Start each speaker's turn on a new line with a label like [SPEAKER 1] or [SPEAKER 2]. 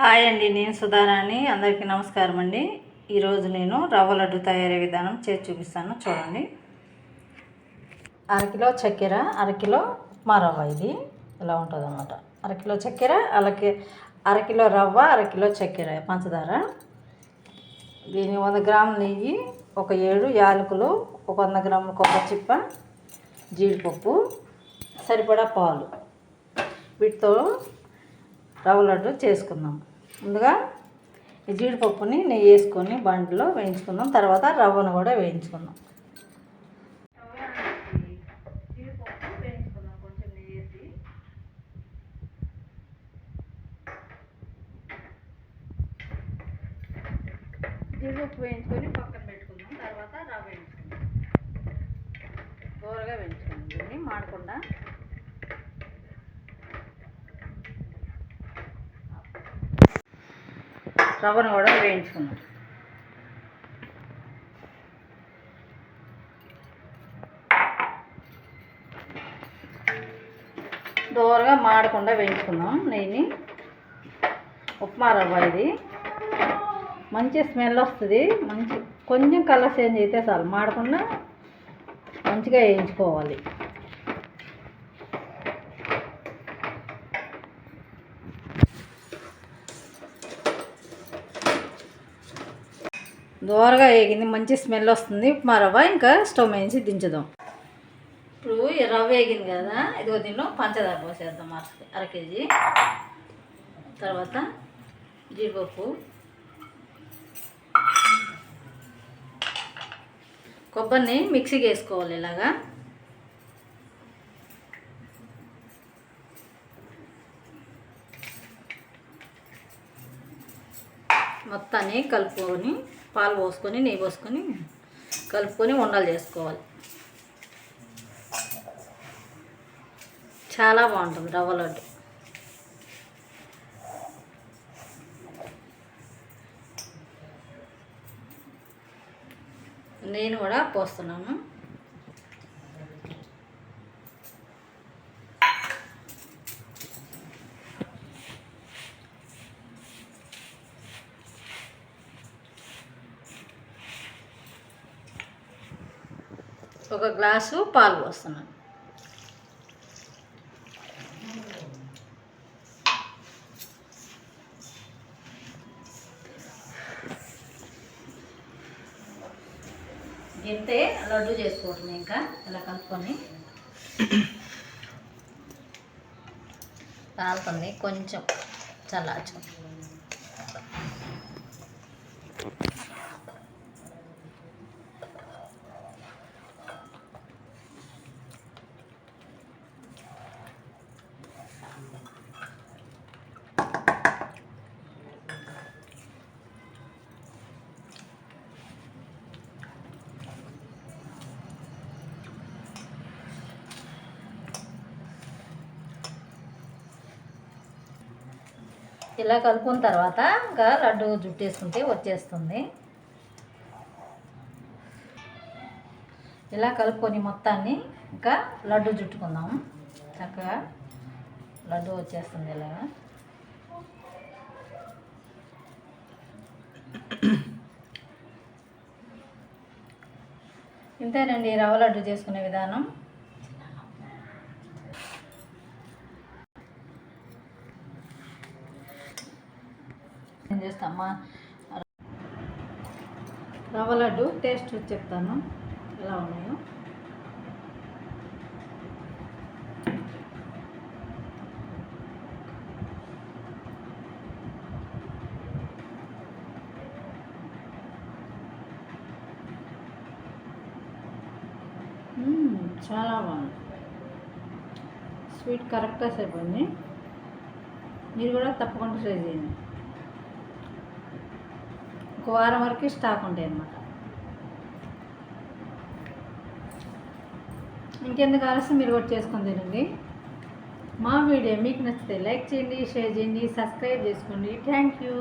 [SPEAKER 1] Hi అండి నేను సుధారాణి. అందరికీ నమస్కారం అండి. ఈరోజు నేను రవ్వ లడ్డు తయారీ విధానం చేసి చూపిస్తాను. చూడండి. అరకిలో చక్కెర అరకిలో ఉప్మా రవ్వ ఇది. ఇలా ఉంటుంది అన్నమాట అరకిలో చక్కెర అలాగే అరకిలో రవ్వ అరకిలో చక్కెర పంచదార. దీని వంద గ్రాముల నెయ్యి ఒక ఏడు యాలకులు ఒక వంద గ్రాముల కొబ్బరి చిప్ప జీడిపప్పు సరిపడా పాలు. వీటితో రవ్వ లడ్డు చేసుకుందాం. ముందుగా ఈ జీడిపప్పుని నెయ్యి వేసుకొని బండిలో వేయించుకుందాం. తర్వాత రవ్వను కూడా వేయించుకుందాం. జీడిపప్పు వేయించుకొని పక్కన పెట్టుకుందాం. తర్వాత రవ్వ వేయించుకుందాం. దూరగా వేయించుకుందాం దీన్ని మాడకుండా రవ్వను కూడా వేయించుకున్నాం దూరగా మాడకుండా వేయించుకుందాం నెయ్యిని. ఉప్మా రవ్వ ఇది. మంచి స్మెల్ వస్తుంది. మంచి కొంచెం కలర్ చేంజ్ అయితే చాలు. మాడకుండా మంచిగా వేయించుకోవాలి. దోరగా వేగింది మంచి స్మెల్ వస్తుంది. ఉప్మా రవ్వ ఇంకా స్టవ్ వేసి దించుదాం. ఇప్పుడు రవ్వ వేగింది కదా ఇదిగో దీనిలో పంచదార పోసేద్దాం అర అర కేజీ. తర్వాత జీడిపప్పు. కొబ్బరిని మిక్సీకి వేసుకోవాలి ఇలాగా. మొత్తాన్ని కలుపుకొని పాలు పోసుకొని నెయ్యి పోసుకొని కలుపుకొని ఉండలు చేసుకోవాలి. చాలా బాగుంటుంది రవ్వ లడ్డు. నేను కూడా పోస్తున్నాను. ఒక గ్లాసు పాలు పోస్తున్నాను. గింతే లడ్డు చేసుకోవటం ఇంకా ఇలా కలుపుకొని. కాలుతుంది కొంచెం చల్లార్చు. ఇలా కలుపుకున్న తర్వాత ఇంకా లడ్డు జుట్టేసుకుంటే వచ్చేస్తుంది. ఇలా కలుపుకొని మొత్తాన్ని ఇంకా లడ్డు జుట్టుకుందాం. చక్కగా లడ్డు వచ్చేస్తుంది ఇలా. ఇంతేనండి రవ్వ లడ్డు చేసుకునే విధానం. ఏం చేస్తామా? రవ్వ లడ్డు టేస్ట్ చెప్తాను. ఎలా ఉన్నాయో. చాలా బాగుంది. స్వీట్ కరెక్ట్గా సరిపోయింది. మీరు కూడా తప్పకుండా ట్రై చేయండి. ఒక వారం వరకు స్టాక్ ఉంటాయి అన్నమాట. ఇంకెందుకు ఆలస్యం? మీరు కూడా చేసుకొని తినండి. మా వీడియో మీకు నచ్చితే లైక్ చేయండి షేర్ చేయండి సబ్స్క్రైబ్ చేసుకోండి. Thank you